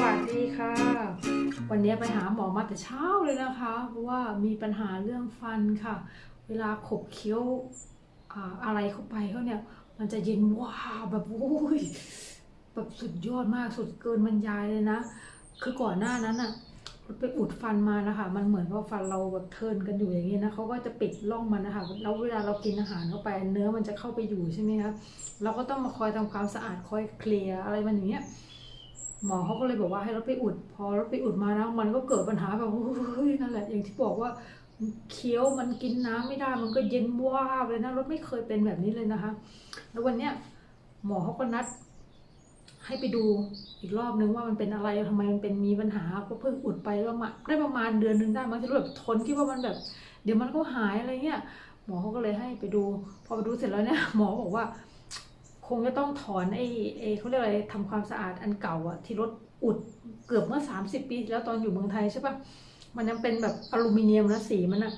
วัสดีค่ะ วันนี้ไปหาหมอมาแต่เช้าเลยนะคะ เพราะว่ามีปัญหาเรื่องฟันค่ะ เวลาขบเคี้ยวอะไรเข้าไปเขาเนี่ย มันจะเย็นว้าวแบบโอ้ยแบบสุดยอดมากสุดเกินบรรยายเลยนะ คือก่อนหน้านั้นอะไปอุดฟันมานะคะ มันเหมือนกับฟันเราแบบเทินกันอยู่อย่างนี้นะเขาก็จะปิดร่องมันนะคะ แล้วเวลาเรากินอาหารเข้าไป เนื้อมันจะเข้าไปอยู่ใช่ไหมคะ เราก็ต้องมาคอยทำความสะอาดคอยเคลียร์อะไรมันอย่างเงี้ย หมอเขาก็เลยบอกว่าให้ราไปอุด พอราไปอุดมาแล้วมันก็เกิดปัญหาแบบเฮ้ยนั่นแหละอย่างที่บอกว่าเคี้ยวมันกินน้ำไม่ได้มันก็เย็นว้าบเลยนะรถไม่เคยเป็นแบบนี้เลยนะคะ แล้ววันเนี้ยหมอเขาก็นัด ให้ไปดูอีกรอบนึงว่ามันเป็นอะไรทำไมมันเป็นมีปัญหาก็เพิ่งอุดไปแล้วมาได้ประมาณเดือนนึงได้มั้งที่แบบทนคิดว่ามันแบบ เดี๋ยวมันก็หายอะไรเงี้ยหมอเขาก็เลยให้ไปดู พอไปดูเสร็จแล้วเนี่ยหมอบอกว่า งจะต้องถอนไอ้ไอ้เขาเรียกอะไรทำความสะอาดอันเก่าอะที่รถอุดเกือบเมื่อ 30 ปีที่แล้วตอนอยู่เมืองไทยใช่ปะมันยังเป็นแบบอลูมิเนียมนะสีมันอะ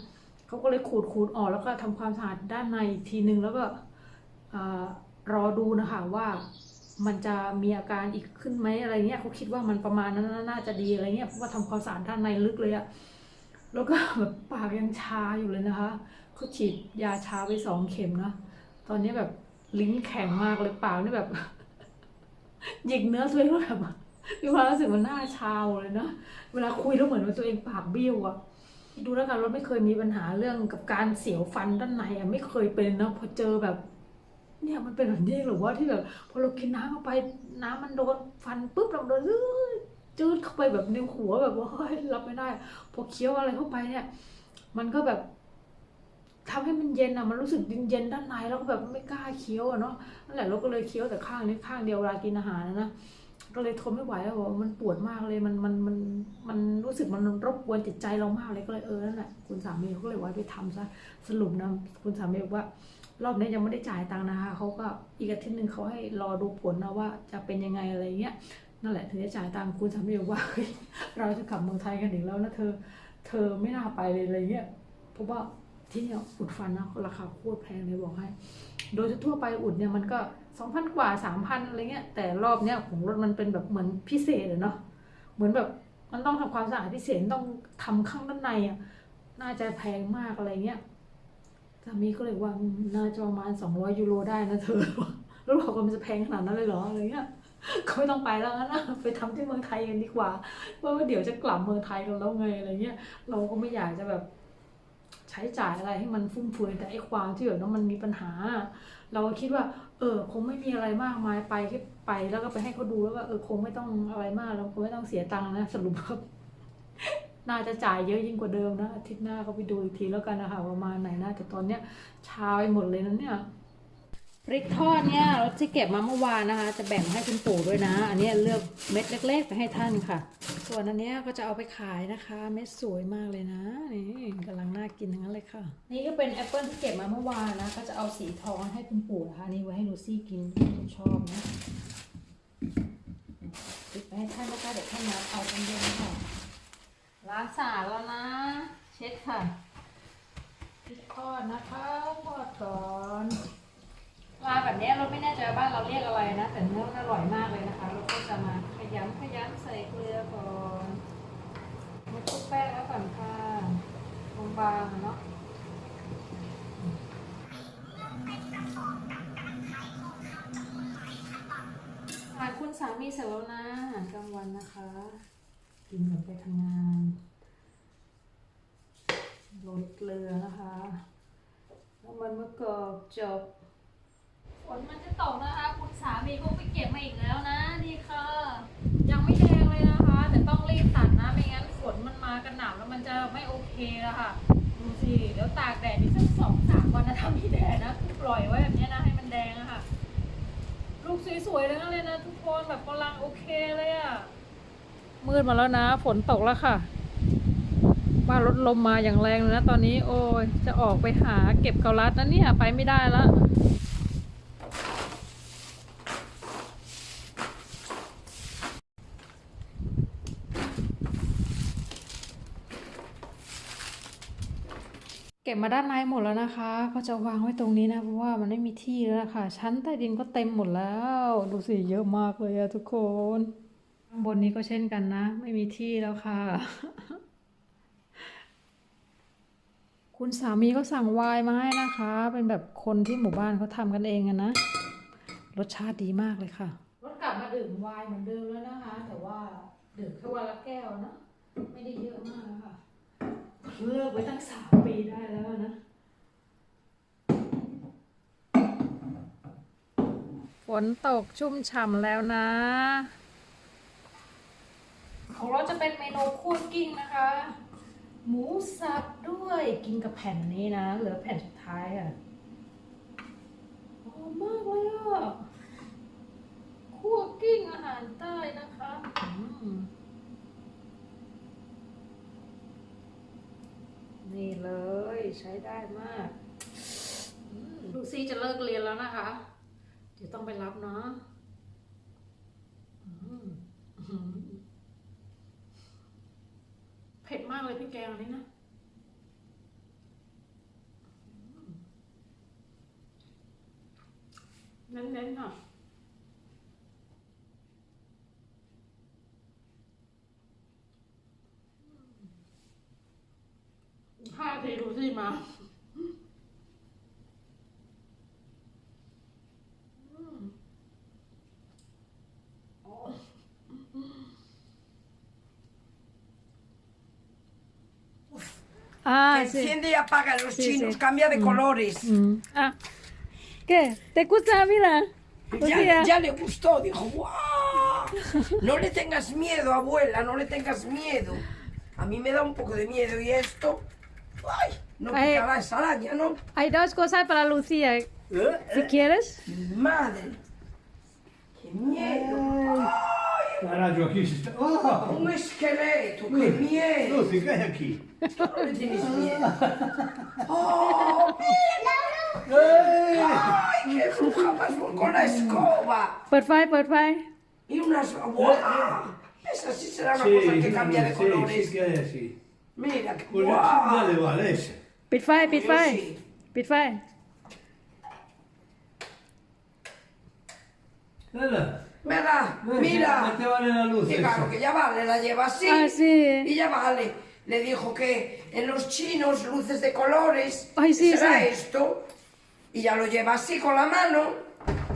เขาก็เลยขูดขูดออกแล้วก็ทำความสะอาดด้านในอีกทีนึงแล้วก็รอดูนะคะว่ามันจะมีอาการอีกขึ้นไหมอะไรเงี้ยเขาคิดว่ามันประมาณนั้นน่าจะดีอะไรเงี้ยเพราะว่าทำความสะอาดด้านในลึกเลยอะแล้วก็แบบปากยังชาอยู่เลยนะคะเขาฉีดยาชาไปสองเข็มนะตอนนี้แบบ ลิ้นแข็งมากเลยเปล่านี่แบบ หยิกเนื้อตัวเองแล้วแบบมีความรู้สึกมันหน้าชาวเลยนะเวลาคุยแล้วเหมือนว่าตัวเองปากเบี้ยวอะดูแล้วกันรถไม่เคยมีปัญหาเรื่องกับการเสียวฟันด้านในอะไม่เคยเป็นนะพอเจอแบบ เนี่ยมันเป็นแบบนี้หรือว่าที่แบบพอเรากินน้ำเข้าไปน้ำมันโดนฟันปุ๊บเราโดนจืดจืดเข้าไปแบบในหัวแบบว่าเฮ้ยรับไม่ได้ พอเคี้ยวอะไรเข้าไปเนี่ย มันก็แบบ ทำให้มันเย็นอะมันรู้สึกเย็นๆด้านในแล้วก็แบบไม่กล้าเคี้ยวอะเนาะนั่นแหละเราก็เลยเคี้ยวแต่ข้างนี้ข้างเดียวเวลากินอาหารนะนะก็เลยทนไม่ไหวแล้วบอกว่ามันปวดมากเลยมันมันมันมันรู้สึกมันรบกวนจิตใจเรามากเลยก็เลยเออนั่นแหละคุณสามีเขาก็เลยว่าไปทำซะสรุปนะคุณสามีบอกว่ารอบนี้ยังไม่ได้จ่ายตังค์นะคะเขาก็อีกอาทิตย์หนึ่งเขาให้รอดูผลนะว่าจะเป็นยังไงอะไรเงี้ยนั่นแหละถึงจะจ่ายตังค์คุณสามีบอกว่าเฮ้ยเราจะกลับเมืองไทยกันอีกแล้วนะเธอ เธอไม่น่าไปเลยอะไรเงี้ยเพราะว่า ที่เนี่ยอุดฟันนะราคาโคตรแพงเลยบอกให้ โดยทั่วไปอุดเนี่ยมันก็สองพันกว่าสามพันอะไรเงี้ย แต่รอบเนี้ยของรถมันเป็นแบบเหมือนพิเศษเลยเนาะเหมือนแบบมันต้องทำความสะอาดพิเศษต้องทำข้างด้านในอะน่าจะแพงมากอะไรเงี้ยสามีก็เลยว่าน่าจะประมาณสองร้อยยูโรได้นะเธอแล้วเราก็มันจะแพงขนาดนั้นเลยเหรออะไรเงี้ยก็ไม่ต้องไปแล้วงั้นนะไปทำที่เมืองไทยกันดีกว่าเพราะว่าเดี๋ยวจะกลับเมืองไทยกันแล้วไงอะไรเงี้ยเราก็ไม่อยากจะแบบ ใช้จ่ายอะไรให้มันฟุ่มเฟือยแต่ไอ้ความที่แบบนั้นมันมีปัญหา เราคิดว่า เออ คงไม่มีอะไรมากมายไปแค่ไปแล้วก็ไปให้เขาดูแล้วก็เออคงไม่ต้องอะไรมากเราคงไม่ต้องเสียตังค์นะสรุปครับน่าจะจ่ายเยอะยิ่งกว่าเดิมนะอาทิตย์หน้าเขาไปดูอีกทีแล้วกันนะคะประมาณไหนนะแต่ตอนเนี้ยชาไปหมดเลยนะเนี่ย พริกทอดเนี่ยเราจะเก็บมาเมื่อวานนะคะ จะแบ่งให้คุณปู่ด้วยนะ อันนี้เลือกเม็ดเล็กๆไปให้ท่านค่ะ ส่วนอันนี้ก็จะเอาไปขายนะคะ เม็ดสวยมากเลยนะนี่กำลังน่ากินทั้งนั้นเลยค่ะ นี่ก็เป็นแอปเปิลที่เก็บมาเมื่อวานนะก็จะเอาสีทองให้คุณปู่นะคะนี่ไว้ให้ลูซี่กินชอบนะติดไปให้ท่านนะคะเดี๋ยวท่านมาเอาตอนเย็นค่ะล้างสะอาดแล้วนะ เช็ดค่ะพริกทอดนะคะทอดก่อน มาแบบนี้เราไม่แน่ใจว่าบ้านเราเรียกอะไรนะแต่เนื้อมันอร่อยมากเลยนะคะ เราก็จะมาขยำขยำใส่เกลือก่อนมาคลุกแป้งแล้วก่อนค่ะบางๆเนาะอาหารคุณสามีเสร็จแล้วนะอาหารกลางวันนะคะ กินก่อนไปทำงานโรยเกลือนะคะแล้วมันมะกอกจบ ฝนมันจะตกนะคะ คุณสามีก็ไปเก็บมาอีกแล้วนะนี่ค่ะ ยังไม่แดงเลยนะคะ แต่ต้องรีบตัดนะไม่งั้นฝนมันมากันหนาวแล้วมันจะไม่โอเคแล้วค่ะดูสิเดี๋ยวตากแดดอีกสักสองสามวันนะถ้ามีแดดนะปล่อยไว้แบบนี้นะให้มันแดงอะค่ะ ลูกสวยๆทั้งนั้นเลยนะทุกคนแบบกำลังโอเคเลยอะมืดมาแล้วนะ ฝนตกแล้วค่ะว่านรถลมมาอย่างแรงเลยนะตอนนี้ โอ้ยจะออกไปหาเก็บเกาลัดนะเนี่ยไปไม่ได้แล้ว บมาด้านในหมดแล้วนะคะ ก็จะวางไว้ตรงนี้นะ เพราะว่ามันไม่มีที่แล้วนะคะ ชั้นใต้ดินก็เต็มหมดแล้ว ดูสิเยอะมากเลยอะทุกคนข้างบนนี้ก็เช่นกันนะ ไม่มีที่แล้วค่ะ คุณสามีก็สั่งวน์มาให้นะคะ เป็นแบบคนที่หมู่บ้านเขาทำกันเองอะนะ รสชาติดีมากเลยค่ะ รถกลับมาดื่มวน์เหมือนเดิมแล้วนะคะ แต่ว่าดื่มแค่วันละแก้วนะ ไม่ได้เยอะมากแล้วค่ะ เลิกไว้ตั้งสามปีได้แล้วนะ ฝนตกชุ่มฉ่ำแล้วนะ ของเราจะเป็นเมนูคั่วกิ้งนะคะ หมูสับด้วยกินกับแผ่นนี้นะ เหลือแผ่นสุดท้ายอะหอมมากเลยอะคั่วกิ้งอาหารใต้นะคะ อืม นี่เลยใช้ได้มากลูซี่จะเลิกเรียนแล้วนะคะ เดี๋ยวต้องไปรับเนาะเผ็ดมากเลยพี่แกงนี้นะเน้นๆค่ะ virus, Dima. Ah, enciende y apaga los chinos, cambia de mm. colores. Mm. Ah. ¿Qué? ¿Te gusta? Mira. Pues ya, ya, le gustó, dijo, ¡Wow! No le tengas miedo, abuela, no le tengas miedo. A mí me da un poco de miedo y esto Ay, no Ay. picará esa araña, ¿no? Hay dos cosas para Lucía. ¿Eh? Si quieres. Madre. Qué miedo. Ay, Caralho, aqui se está. Oh! un esqueleto, qué miedo. Lucy, cai aqui. Tú no le tienes miedo. Oh, ¡Eh! ay, qué bruja más con la escoba. Por favor, por favor. Y unas... ¡Guau! Esa sí será una Sí, cosa que cambia de colores. sí que é assim. Mira, che wow. le vale ese. Per fare, per fare. Sì. Mira, mira. Te vale la luz. Claro, que ya vale, la lleva así. Ah, sí. Y ya vale. Le dijo que en los chinos, luces de colores, Ay, sí, será sí. esto. Y ya lo lleva así con la mano.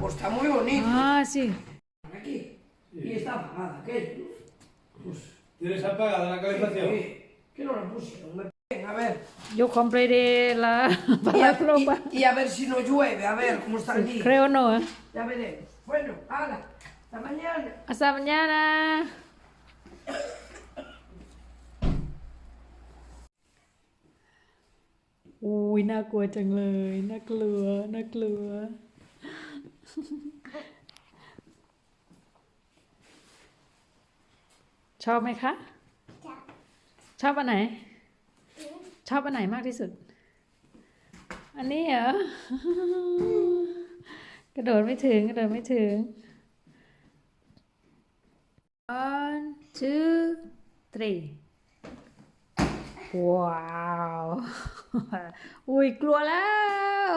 Pues está muy bonito. Ah, sí. Aquí. Y está apagada, ¿qué? Pues, ¿Tienes apagada la calefacción? Sí. ¿Qué no la pusieron? Me peguen, A ver. Yo compraré la Y para a, probar. y- y a ver si no llueve. A ver cómo está el día. Creo no, ¿eh? Ya veremos. Bueno, hala. Hasta mañana. Hasta mañana อุ้ยน่ากลัวจังเลย น่ากลัว น่ากลัว ชอบไหมคะ ชอบอันไหน ชอบอันไหนมากที่สุด อันนี้เหรอ กระโดดไม่ถึง กระโดดไม่ถึง One, two, three. ว้าว อุ้ยกลัวแล้ว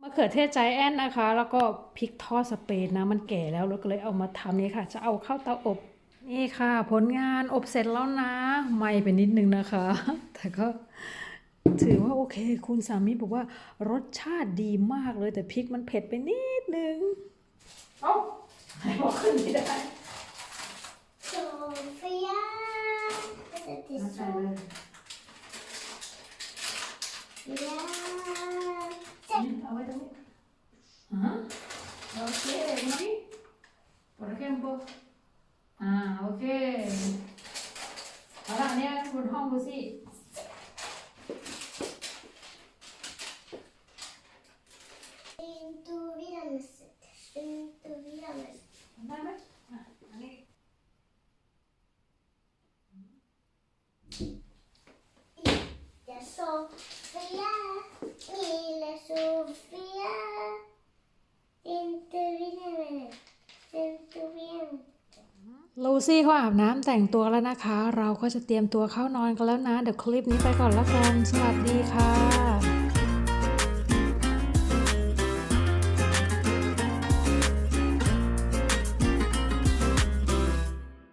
มะเขือเทศใจแอนนะคะ แล้วก็พริกทอดสเปนนะ มันแก่แล้วเราก็เลยเอามาทำนี่ค่ะ จะเอาเข้าเตาอบ นี่ค่ะ ผลงานอบเสร็จแล้วนะไหม่ไปนิดนึงนะคะ แต่ก็ถือว่าโอเค คุณสามีบอกว่ารสชาติดีมากเลยแต่พริกมันเผ็ดไปนิดนึง เอ้าให้บอกขึ้นไม่ได้ Sofía. Este es ใส่เลย Sofía. เอาไว้ตรงนี้อ่าฮะโอเคนี่ por ejemplo อ่าโอเคเอาละอันเนี้ยบนห้องดูสิ En tu vida me sientes. En tu vida me sientes. ได้ไหมอะอันนี้ Ya Sofía. Mira Sofía. En tu vida me En tu vida me ลู ซี่เขาอาบน้ำแต่งตัวแล้วนะคะ เราก็จะเตรียมตัวเข้านอนกันแล้วนะ เดี๋ยวคลิปนี้ไปก่อนละกัน สวัสดีค่ะ